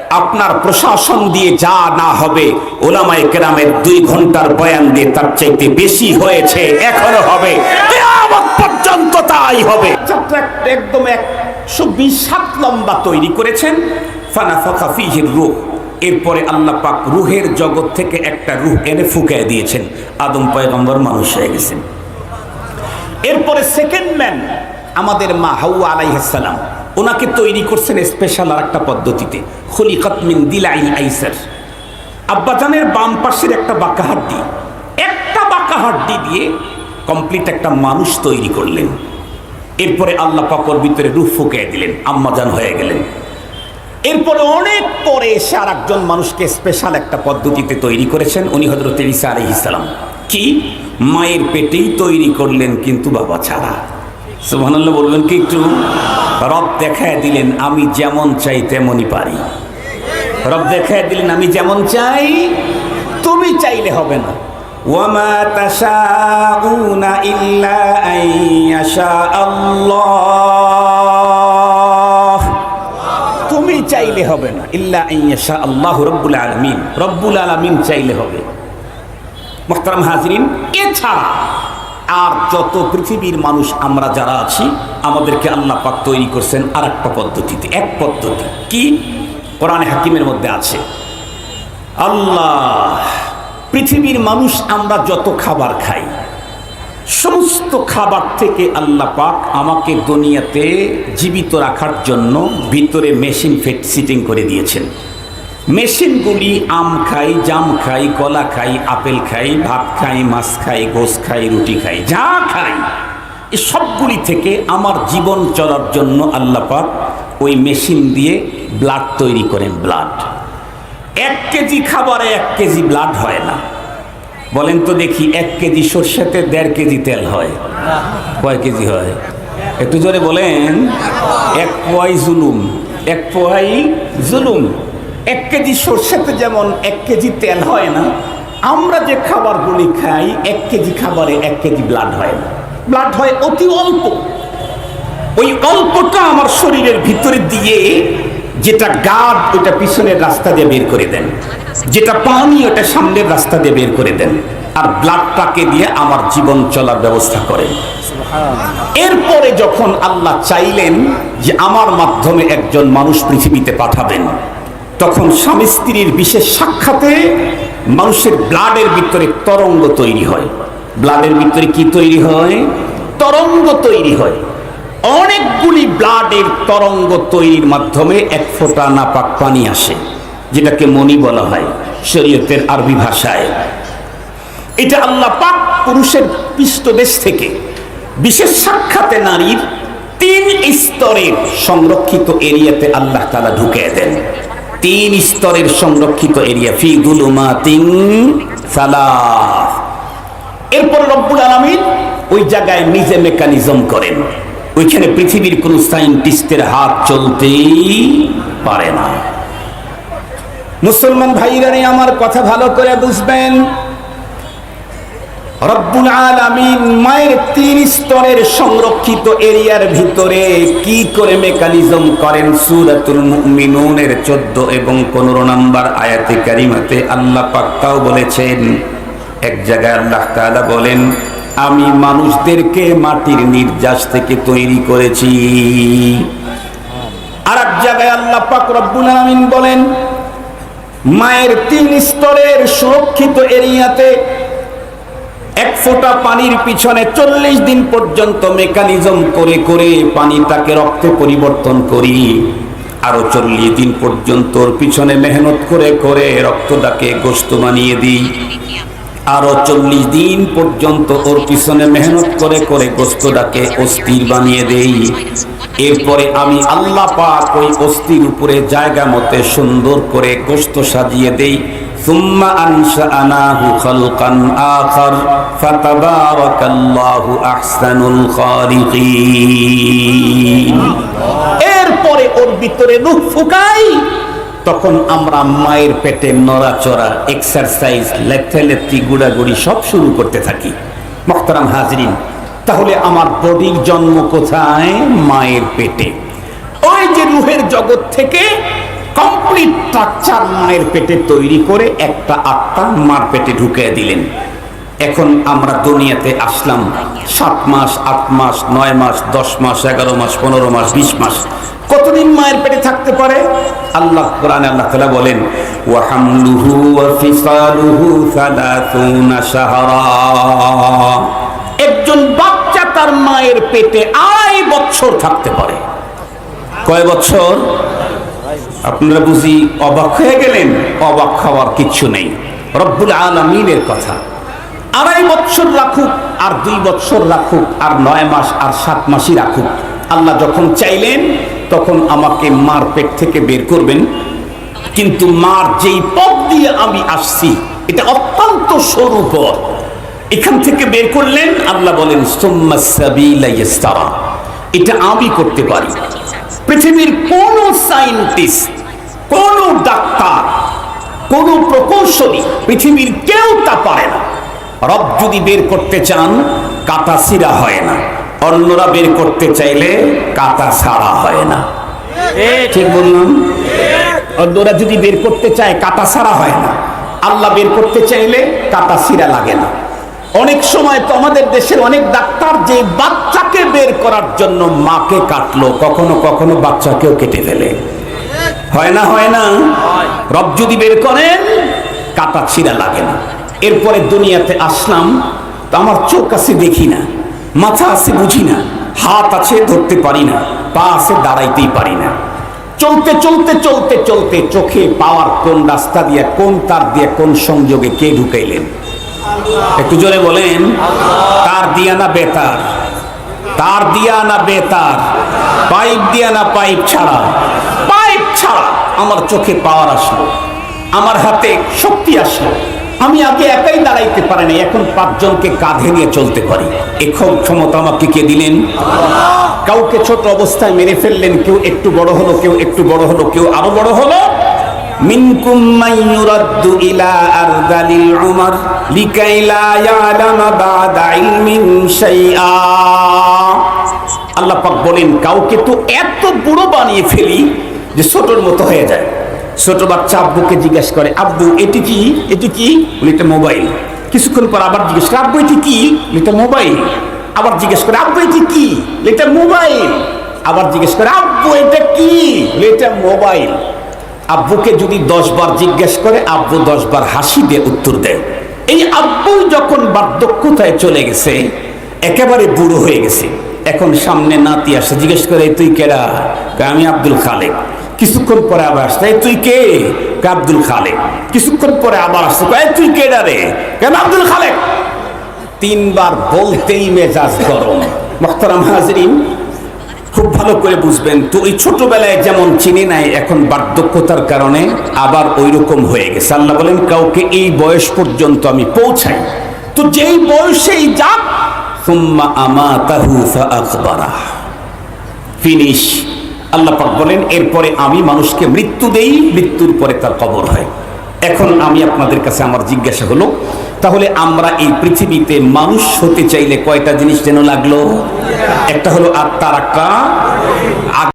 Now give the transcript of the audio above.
আপনার প্রশাসন দিয়ে যা না হবে ওলামাই কেরামের দুই ঘণ্টার বয়ান দিয়ে তার চাইতে বেশি হয়েছে, এখনও হবে। পর্যন্ত তাই হবে। একদম একশো বিশ সাত লম্বা তৈরি করেছেন। ফানা ফাকা ফিহির রূহ। এরপরে আল্লাহ পাক রুহের জগৎ থেকে একটা রুহ এনে ফুকে দিয়েছেন। আদম পয়গম্বর মানুষ হয়ে গেছেন। এরপরে সেকেন্ড ম্যান আমাদের মা হাউয়া আলাইহাসালাম ওনাকে তৈরি করছেন স্পেশাল আর একটা পদ্ধতিতে। খলিকাত মিন দিলাইল আইসার। আব্বাজানের বাম পাশের একটা বাঁকা হাড্ডি। একটা বাঁকা হাড্ডি দিয়ে কমপ্লিট একটা মানুষ তৈরি করলেন। এরপরে আল্লাহ পাকর ভিতরে রুহ ফুকে দিলেন। আম্মাজান হয়ে গেলেন। এরপরে অনেক পরে এসে আর একজন মানুষকে স্পেশাল একটা পদ্ধতিতে তৈরি করেছেন, উনি হজরত ইসা আলহ ইসলাম কি? মায়ের পেটেই তৈরি করলেন কিন্তু বাবা ছাড়া। সুবহানাল্লাহ, বলবেন কি একটু? রব দেখায় দিলেন, আমি যেমন চাই তেমনই পারি। রব দেখায় দিলেন, আমি যেমন চাই, তুমি চাইলে হবে না। ইল্লা আল্লাহ। তুমি চাইলে হবে না। ইল্লা আল্লাহ রব্বুল আলামিন। রব্বুল আলামিন চাইলে হবে। মোহতারাম হাজরিন, এছাড়া আর যত পৃথিবীর মানুষ আমরা যারা আছি, আমাদেরকে আল্লাহ পাক তৈরি করছেন আর একটা পদ্ধতিতে। এক পদ্ধতি। কি? কোরআন হাকিমের মধ্যে আছে। আল্লাহ, পৃথিবীর মানুষ আমরা যত খাবার খাই, সমস্ত খাবার থেকে আল্লাহ পাক আমাকে দুনিয়াতে জীবিত রাখার জন্য ভিতরে মেশিন ফেট সিটিং করে দিয়েছেন। মেশিনগুলি আম খাই, জাম খাই, কলা খাই, আপেল খাই, ভাত খাই, মাছ খাই, গোস খাই, রুটি খাই, যা খাই, এই সবগুলি থেকে আমার জীবন চলার জন্য আল্লাহ পাক ওই মেশিন দিয়ে ব্লাড তৈরি করেন, ব্লাড। এক কেজি খাবারে এক কেজি ব্লাড হয় না। বলেন তো দেখি, এক কেজি সর্ষেতে দেড় কেজি তেল হয়। কয় কেজি হয়? একটু জোরে বলেন। এক পয় জুলুম, এক পোয়াই জুলুম। এক কেজি সর্ষেতে যেমন এক কেজি তেল হয় না, আমরা যে খাবারগুলি খাই, এক কেজি খাবারে এক কেজি ব্লাড হয় না। ব্লাড হয় অতি অল্প। ওই অল্পটা আমার শরীরের ভিতরে দিয়ে যেটা গাদ ওটা পিছনের রাস্তা দিয়ে বের করে দেন। যেটা পানি ওটা সামনের রাস্তা দিয়ে বের করে দেন। আর ব্লাডটাকে দিয়ে আমার জীবন চলার ব্যবস্থা করেন। এরপরে যখন আল্লাহ চাইলেন যে আমার মাধ্যমে একজন মানুষ পৃথিবীতে পাঠাবেন তখন স্বামী স্ত্রীর বিশেষ সাক্ষাতে মানুষের ব্লাডের ভিতরে তরঙ্গ তৈরি হয়। ব্লাডের ভিতরে কি তৈরি হয়? তরঙ্গ তৈরি হয়। অনেকগুলি ব্লাডের তরঙ্গ তৈরির মাধ্যমে এক ফোঁটা নাপাক পানি আসে, যেটাকে মনি বলা হয় শরীয়তের আরবি ভাষায়। এটা আল্লাহ পাক পুরুষের পৃষ্ঠদেশ থেকে বিশেষ সাক্ষাতে নারীর তিন স্তরের সংরক্ষিত এরিয়াতে আল্লাহ তালা ঢুকে দেন। তিন স্তরের সংরক্ষিত এরিয়া ফি গুলুমা তিন এরপর রব্বুল আলমিন ওই জায়গায় নিজে মেকানিজম করেন। ওইখানে পৃথিবীর কোন সাইন্টিস্টের হাত চলতেই পারে না। মুসলমান ভাইরা আমার কথা ভালো করে বুঝবেন। রব্বুল আলামিন মায়ের তিন স্তরের সংরক্ষিত এরিয়ার ভিতরে কি করে মেকানিজম করেন সূরাতুল মুমিনুনের 14 এবং 15 নম্বর আয়াতে কারিমাতে আল্লাহ পাক তাও বলেছেন, এক জায়গায় আল্লাহ তাআলা বলেন, আমি মানুষদেরকে মাটির নির্যাস থেকে তৈরি করেছি। আর এক জায়গায় আল্লাহ পাক রব্বুল আলামিন বলেন, মায়ের তিন স্তরের সুরক্ষিত এরিয়াতে এক ফোঁটা পানির পিছনে চল্লিশ দিন পর্যন্ত মেকানিজম করে করে পানিটাকে রক্তে পরিবর্তন করি। আরও চল্লিশ দিন পর্যন্ত ওর পিছনে মেহনত করে করে রক্তটাকে গোস্ত বানিয়ে দিই। আরও চল্লিশ দিন পর্যন্ত ওর পিছনে মেহনত করে করে গোস্তটাকে অস্থির বানিয়ে দেই। এরপরে আমি আল্লাহ পাক ওই অস্থির উপরে জায়গা মতে সুন্দর করে গোস্ত সাজিয়ে দেই। ثم أنشأناه خلقا آخر فتبارك الله أحسن الخالقين এরপরে ওর ভিতরে রূহ ফুকাই তখন আমরা মায়ের পেটে নড়াচড়া এক্সারসাইজ লেথেলেথি গুড়াগুড়ি সব শুরু করতে থাকি মোখতারাম হাজরিন তাহলে আমার বডির জন্ম কোথায় মায়ের পেটে ওই যে রুহের জগৎ থেকে কমপ্লিট স্ট্রাকচার মায়ের পেটে তৈরি করে একটা আত্মা মার পেটে ঢুকিয়ে দিলেন। এখন আমরা দুনিয়াতে আসলাম সাত মাস, আট মাস, নয় মাস, দশ মাস, এগারো মাস, পনেরো মাস, বিশ মাস। কতদিন মায়ের পেটে থাকতে পারে? আল্লাহ কোরআনে আল্লাহ তাআলা বলেন ওয়া হামলুহু ওয়া ফিসালুহু সালাসুনা শাহরা। একজন বাচ্চা তার মায়ের পেটে আড়াই বছর থাকতে পারে। কয় বছর আপনারা বুঝি অবাক হয়ে গেলেন? অবাক হওয়ার কিচ্ছু নেই। রব্বুল আলমিনের কথা। আড়াই বছর রাখুক আর দুই বছর রাখুক আর নয় মাস আর সাত মাসই রাখুক। আল্লাহ যখন চাইলেন, তখন আমাকে মার পেট থেকে বের করবেন। কিন্তু মার যেই পথ দিয়ে আমি আসছি, এটা অত্যন্ত সরু পথ। এখান থেকে বের করলেন, আল্লাহ বলেন এটা আমি করতে পারি। পৃথিবীর কোন সায়েন্টিস্ট কোন ডাক্তার, কোন প্রকৌশলী পৃথিবীর কেউ তা পারে না। রব যদি বের করতে চান কাটা সিরা হয় না। অন্যরা বের করতে চাইলে কাটা সারা হয় না। ঠিক বললাম? অন্যরা যদি বের করতে চায় কাটা সারা হয় না। আল্লাহ বের করতে চাইলে কাটা সিরা লাগে না। অনেক সময় তো আমাদের দেশের অনেক ডাক্তার যে বাচ্চাকে বের করার জন্য মাকে কাটলো, কখনো কখনো বাচ্চাকেও কেটে ফেলে। হয় না হয় না? রব যদি বের করেন, কাটা ছিঁড়া লাগে না। এরপরে দুনিয়াতে আসলাম, তো আমার চোখ আছে দেখি না, মাথা আছে বুঝি না, হাত আছে ধরতে পারি না, পা আছে দাঁড়াইতেই পারি না। চলতে চলতে চলতে চলতে চোখে পাওয়ার কোন রাস্তা দিয়ে, কোন তার দিয়ে, কোন সংযোগে কে ঢুকাইলেন? একটু জোরে বলেন, তার দিয়া না বেতার, তার দিয়া না বেতার, পাইপ দিয়া না পাইপ ছাড়া পাইপ ছাড়া আমার চোখে পাওয়ার আসলো, আমার হাতে শক্তি আসলো। আমি আগে একাই দাঁড়াইতে পারি না এখন পাঁচজনকে কাঁধে নিয়ে চলতে পারি। এখন ক্ষমতা আমাকে কে দিলেন? কাউকে ছোট অবস্থায় মেরে ফেললেন, কেউ একটু বড় হলো, কেউ একটু বড় হলো, কেউ আরও বড় হলো। মিনকুম মান ইউরাদ্দু ইলা আরদালিল উমর লিকাই লা ইয়ালামা বাদা ইলমিন শাইআ। আল্লাহ পাক বলেন, কাউকে তো এত বুড়ো বানিয়ে ফেলি যে ছোটর মতো হয়ে যায়। ছোট বাচ্চা আব্বুকে জিজ্ঞেস করে, আব্বু, এটি কি? এটি কি? বলে, এটা মোবাইল। কিছুক্ষণ পর আবার জিজ্ঞেস করে, আব্বু, এটি কি? এটা মোবাইল। আবার জিজ্ঞেস করে, আব্বু, এটি কি? এটা মোবাইল। আবার জিজ্ঞেস করে, আব্বু, এটা কি? এটা মোবাইল। আব্বুকে যদি দশ বার জিজ্ঞেস করে আব্বু দশ বার হাসি দিয়ে উত্তর দেয়। এই আব্বু যখন বার্ধক্যতায় চলে গেছে একেবারে বুড়ো হয়ে গেছে। এখন সামনে নাতি আসে জিজ্ঞেস করে তুই কয়, আমি আব্দুল খালেক। কিছুক্ষণ পরে আবার "এই তুই কে? আব্দুল খালেক। কিছুক্ষণ পরে আবার "এই তুই কেডা রে? কেন আব্দুল খালেক। তিনবার বলতেই মেজাজ গরম। হাজরিন খুব ভালো করে বুঝবেন। তো ওই ছোটবেলায় যেমন চিনি নাই, এখন বার্ধক্যতার কারণে আবার ওই রকম হয়ে গেছে। আল্লাহ বলেন, কাউকে এই বয়স পর্যন্ত আমি পৌঁছাই। তো যেই বয়সেই যাক, সুম্মা আমাতাহু ফাআকবারা ফিনিশ আল্লাহ পাক বলেন, এরপরে আমি মানুষকে মৃত্যু দেই, মৃত্যুর পরে তার কবর হয়। এখন আমি আপনাদের কাছে আমার জিজ্ঞাসা হলো, তাহলে আমরা এই পৃথিবীতে মানুষ হতে চাইলে কয়টা জিনিস যেন লাগল? একটা হলো আত্মার একটা